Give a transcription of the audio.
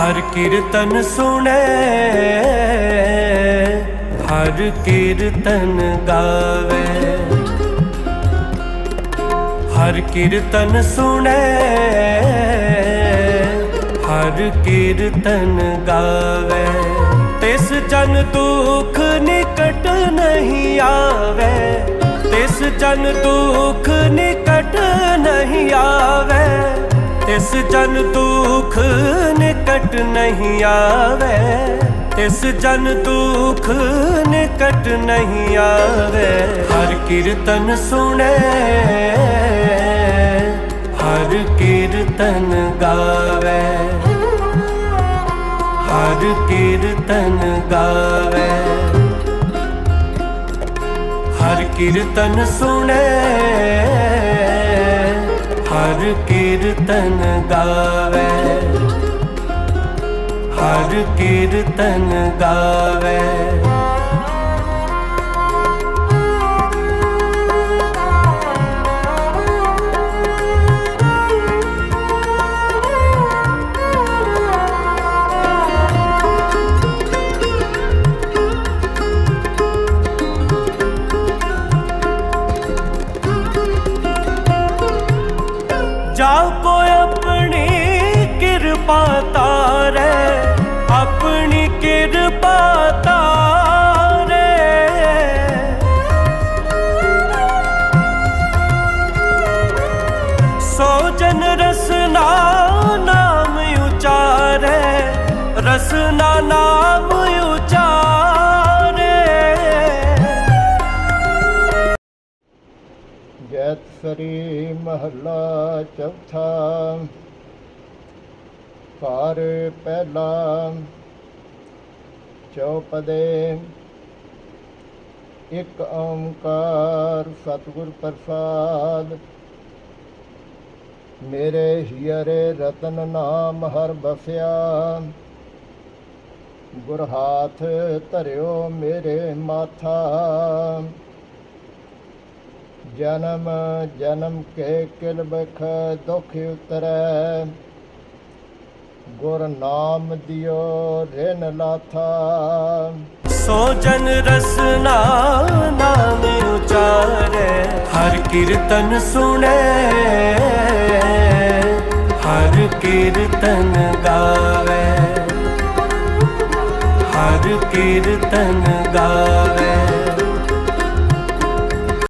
ਹਰ ਕੀਰਤਨ ਸੁਣੈ, ਹਰ ਕੀਰਤਨ ਗਾਵੇ। ਹਰ ਕੀਰਤਨ ਸੁਣੈ, ਹਰ ਕੀਰਤਨ ਗਾਵੇ। ਤਿਸ ਜਨ ਦੁਖ ਨਿਕਟ ਨਹੀਂ ਆਵੇ, ਤਿਸ ਜਨ ਦੁਖ ਨਿਕਟ ਨਹੀਂ ਆਵੇ। ਤਿਸ ਜਨ ਦੁਖ ਨਿਕਟ ਨਹੀਂ ਆਵੇ ਤਿਸ ਜਨ ਦੁਖ ਨਿਕਟ ਨਹੀਂ ਆਵੇ। ਹਰ ਕੀਰਤਨ ਸੁਣੇ, ਹਰ ਕੀਰਤਨ ਗਾਵੇ। ਹਰ ਕੀਰਤਨ ਗਾਵੇ। ਹਰ ਕੀਰਤਨ ਸੁਣੇ ਹਰ ਕੀਰਤਨ ਗਾਵੇ। ਹਰ ਕੀਰਤਨ ਗਾਵੇ। ਜਾਉ ਕੋ ਆਪਣੀ ਕਿਰਪਾ ਤਾਰੇ ਆਪਣੀ ਕਿਰਪਾ ਤਾਰੇ। ਸੋ ਜਨ ਸਰੀ ਮਹੱਲਾ ਚੌਥਾ। ਘਰ ਪਹਿਲਾ ਚੌਪਦੇ। ਇੱਕ ਓੰਕਾਰ ਸਤਿਗੁਰ ਪ੍ਰਸਾਦ। ਮੇਰੇ ਹੀਰੇ ਰਤਨ ਨਾਮ ਹਰ ਬਸਿਆ। ਗੁਰ ਹਾਥ ਧਰਿਓ ਮੇਰੇ ਮਾਥਾ। ਜਨਮ ਜਨਮ ਕੇ ਕਿਲ ਬਖ, ਦੁਖ ਉਤਰੈ। ਗੁਰ ਨਾਮ ਦਿਓ, ਰਿਨ ਲਾਥਾ। ਸੋ ਜਨ ਰਸਨਾ ਨਾਮ ਉਚਾਰੇ। ਹਰ ਕੀਰਤਨ ਸੁਣੇ। ਹਰ ਕੀਰਤਨ ਗਾਵੇ। ਹਰ ਕੀਰਤਨ ਗਾਵੇ।